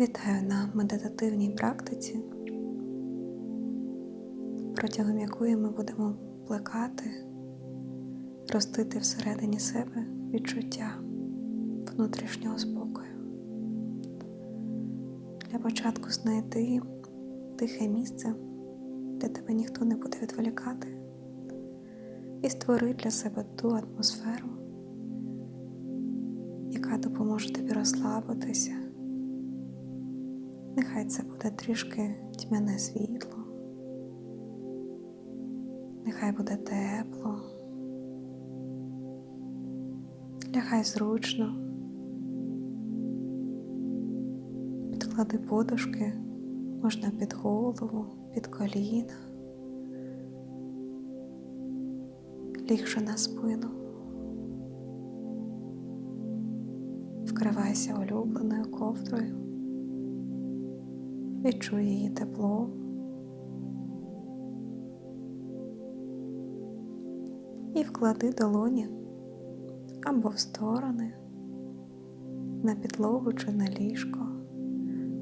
Вітаю на медитативній практиці, протягом якої ми будемо плекати, ростити всередині себе відчуття внутрішнього спокою. Для початку знайти тихе місце, де тебе ніхто не буде відволікати, і створи для себе ту атмосферу, яка допоможе тобі розслабитися. Нехай це буде трішки тьмяне світло, нехай буде тепло, лягай зручно, підклади подушки, можна під голову, під коліна, лігши на спину, вкривайся улюбленою ковдрою. Відчуй її тепло. І вклади долоні або в сторони, на підлогу чи на ліжко,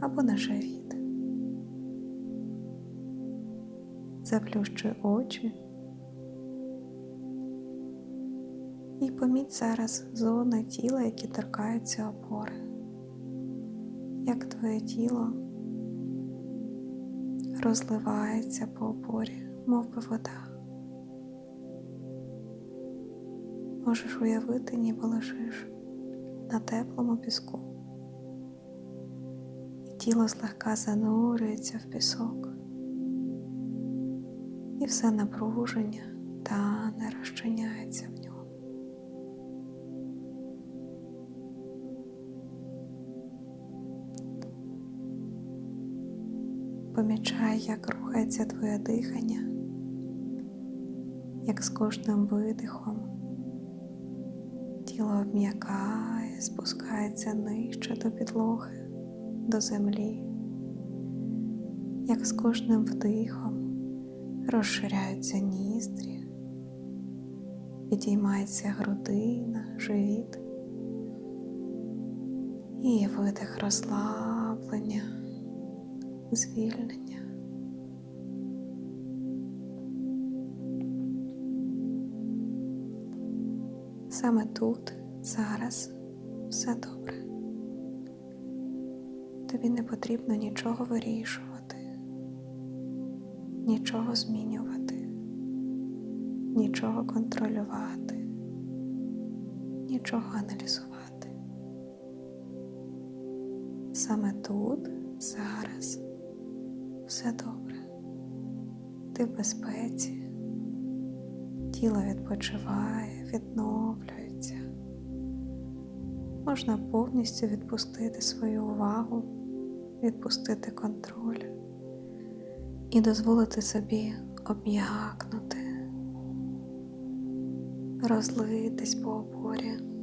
або на живіт. Заплющуй очі і поміть зараз зони тіла, які торкаються опори, як твоє тіло розливається по опорі, мов би вода. Можеш уявити, ніби лежиш на теплому піску, і тіло злегка занурюється в пісок, і все напруження та не розчиняється в ньому. Помічай, як рухається твоє дихання, як з кожним видихом тіло обм'якає, спускається нижче до підлоги, до землі, як з кожним вдихом розширяються ніздрі, підіймається грудина, живіт. І видих розслаблення звільнення. Саме тут, зараз все добре. Тобі не потрібно нічого вирішувати, нічого змінювати, нічого контролювати, нічого аналізувати. Саме тут, зараз все добре. Ти в безпеці, тіло відпочиває, відновлюється. Можна повністю відпустити свою увагу, відпустити контроль і дозволити собі обм'якнути, розлитись по опорі.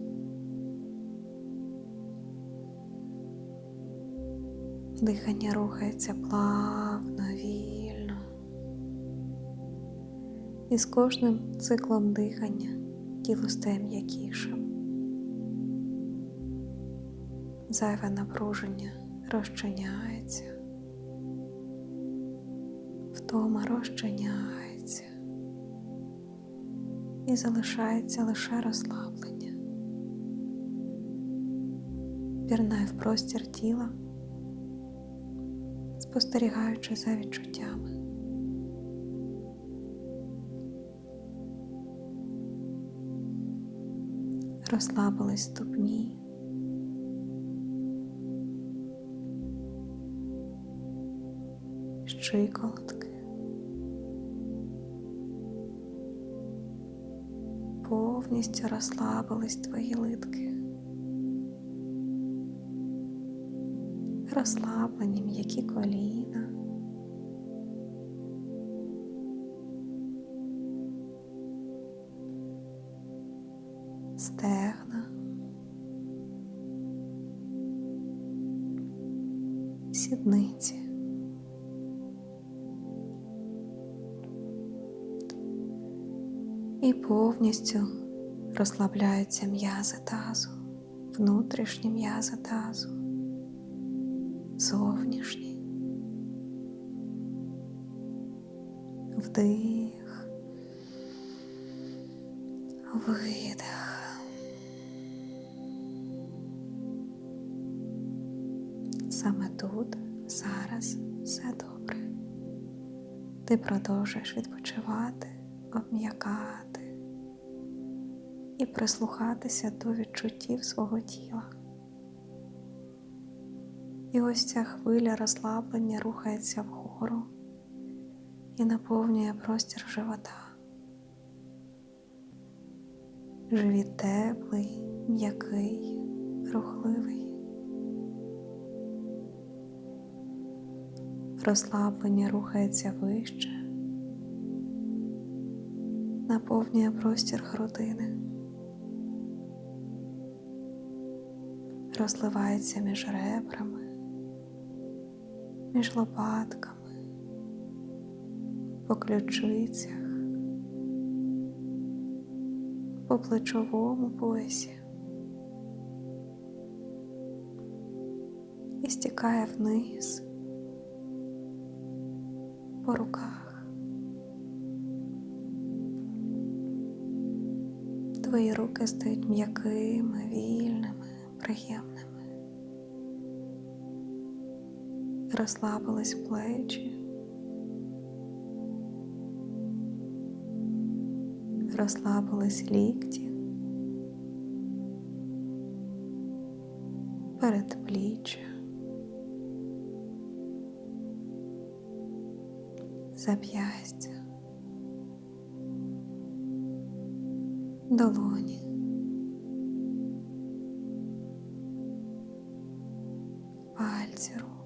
Дихання рухається плавно, вільно. І з кожним циклом дихання тіло стає м'якішим. Зайве напруження розчиняється, втома розчиняється і залишається лише розслаблення. Пірнай в простір тіла спостерігаючи за відчуттями. Розслабились ступні. Щиколотки. Повністю розслабились твої литки. Розслаблені м'які коліна. Стегна, сідниці. І повністю розслабляються м'язи тазу, внутрішні м'язи тазу зовнішній. Вдих, видих. Саме тут, зараз все добре. Ти продовжуєш відпочивати, обм'якати і прислухатися до відчуттів свого тіла. І ось ця хвиля розслаблення рухається вгору і наповнює простір живота. Живіт теплий, м'який, рухливий. Розслаблення рухається вище, наповнює простір грудини, розливається між ребрами, між лопатками, по ключицях, по плечовому поясі і стікає вниз по руках. Твої руки стають м'якими, вільними, приємними. Розслабились плечі. Розслабились лікті. Передпліччя. зап'ястя, долоні, пальці рук,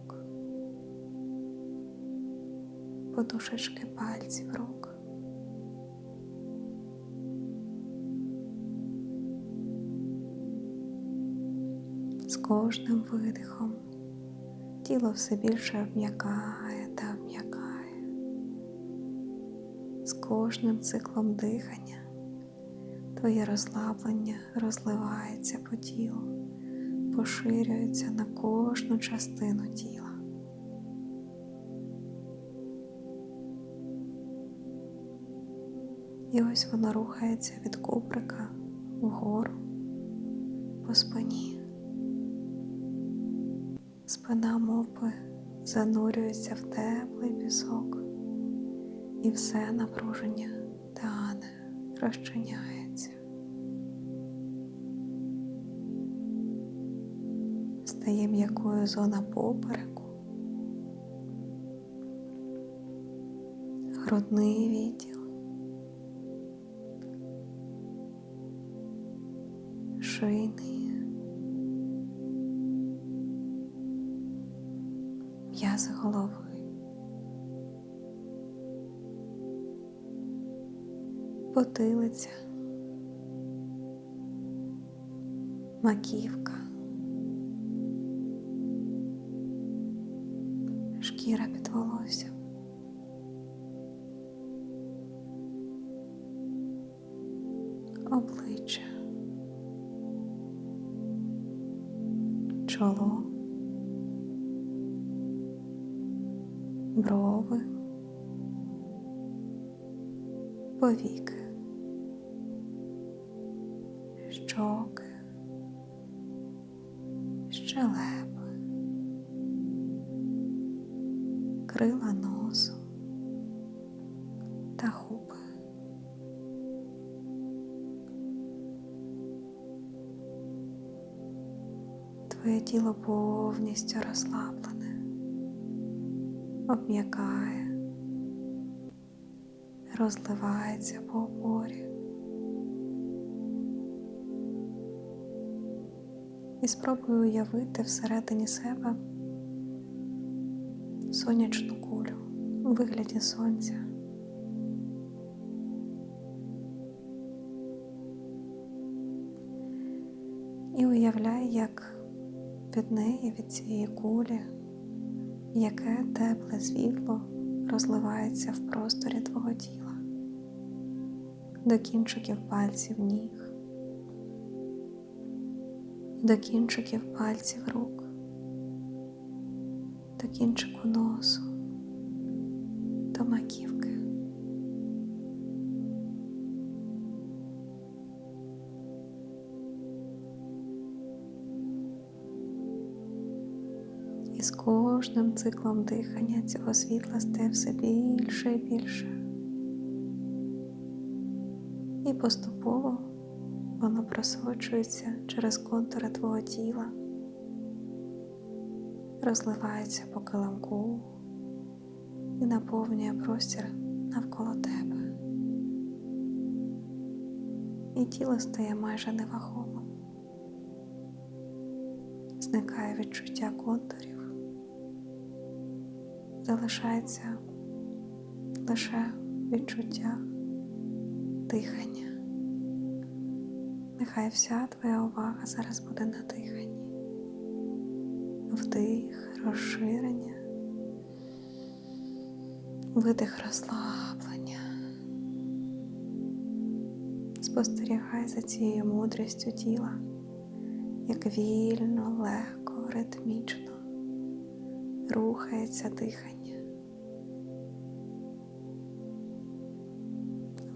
подушечки пальців рук. З кожним видихом тіло все більше обм'якає та обм'якає. З кожним циклом дихання твоє розслаблення розливається по тілу, поширюється на кожну частину тіла. І ось воно рухається від куприка вгору по спині. Спина мовби занурюється в теплий пісок, і все напруження тане, розчиняється. Стає м'якою зона попереку, грудний відділ, Потилиця, маківка, шкіра під волоссям. Обличчя, чоло. брови, повіки, щоки, щелепи, крила носу. Та губи. Твоє тіло повністю розслаблене. Обм'якає, розливається по опорі. І спробуй уявити всередині себе сонячну кулю у вигляді сонця. І уявляй, як від неї, від цієї кулі яке тепле світло розливається в просторі твого тіла, до кінчиків пальців ніг, до кінчиків пальців рук. до кінчику носу, до маківки. І з кожним циклом дихання цього світла стає все більше і більше. І поступово воно просочується через контури твого тіла, розливається по килимку і наповнює простір навколо тебе. І тіло стає майже невагомим. Зникає відчуття контурів, залишається лише відчуття дихання. Нехай вся твоя увага зараз буде на диханні. Вдих, розширення, видих розслаблення. Спостерігай за цією мудрістю тіла, як вільно, легко, ритмічно рухається дихання.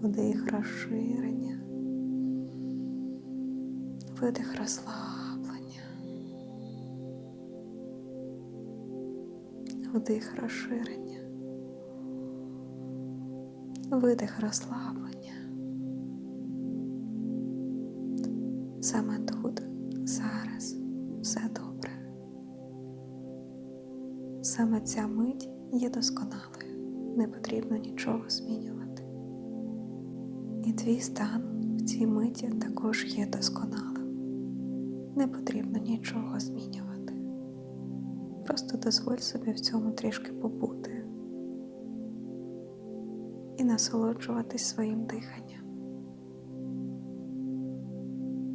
Вдих розширення, видих розслаблення, вдих розширення, видих розслаблення. Саме тут, зараз, все добре. Саме ця мить є досконалою, не потрібно нічого змінювати. І твій стан в цій миті також є досконалим. Не потрібно нічого змінювати. Просто дозволь собі в цьому трішки побути і насолоджуватись своїм диханням.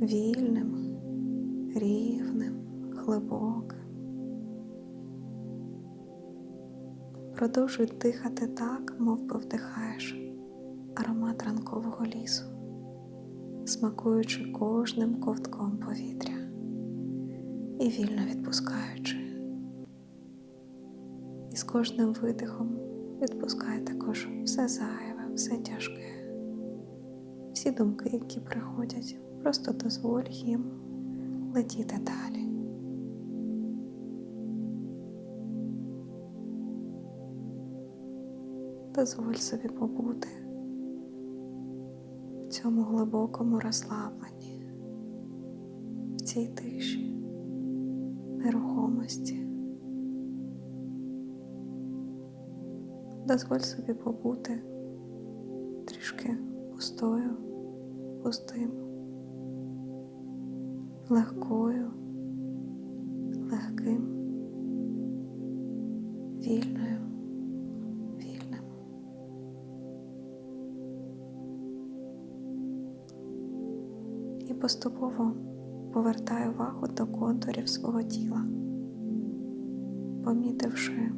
Вільним, рівним, глибоким. Продовжуй дихати так, мов би вдихаєш аромат ранкового лісу, смакуючи кожним ковтком повітря і вільно відпускаючи. І з кожним видихом відпускай також все зайве, все тяжке, всі думки, які приходять, просто дозволь їм летіти далі. Дозволь собі побути в цьому глибокому розслабленні, в цій тиші, нерухомості. Дозволь собі побути трішки пустою, пустим, легкою, легким, вільною, вільним. І поступово повертай увагу до контурів свого тіла, помітивши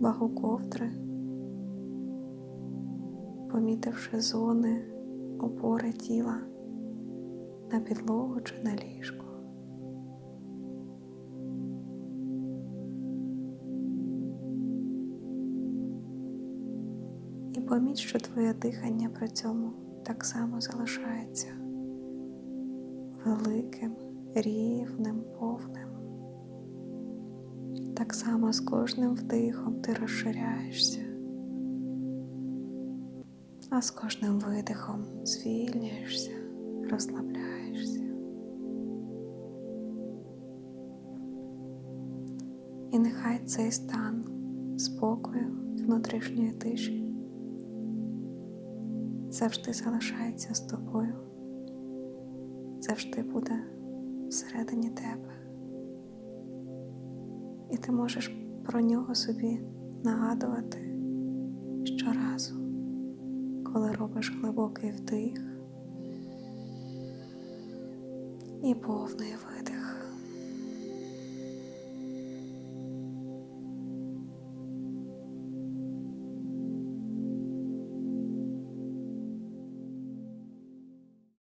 вагу ковдри, помітивши зони опори тіла на підлогу чи на ліжку. І поміть, що твоє дихання при цьому так само залишається великим, рівним, повним. Так само з кожним вдихом ти розширяєшся, а з кожним видихом звільняєшся, розслабляєшся. І нехай цей стан спокою внутрішньої тиші завжди залишається з тобою, завжди буде всередині тебе. І ти можеш про нього собі нагадувати щоразу, коли робиш глибокий вдих і повний видих.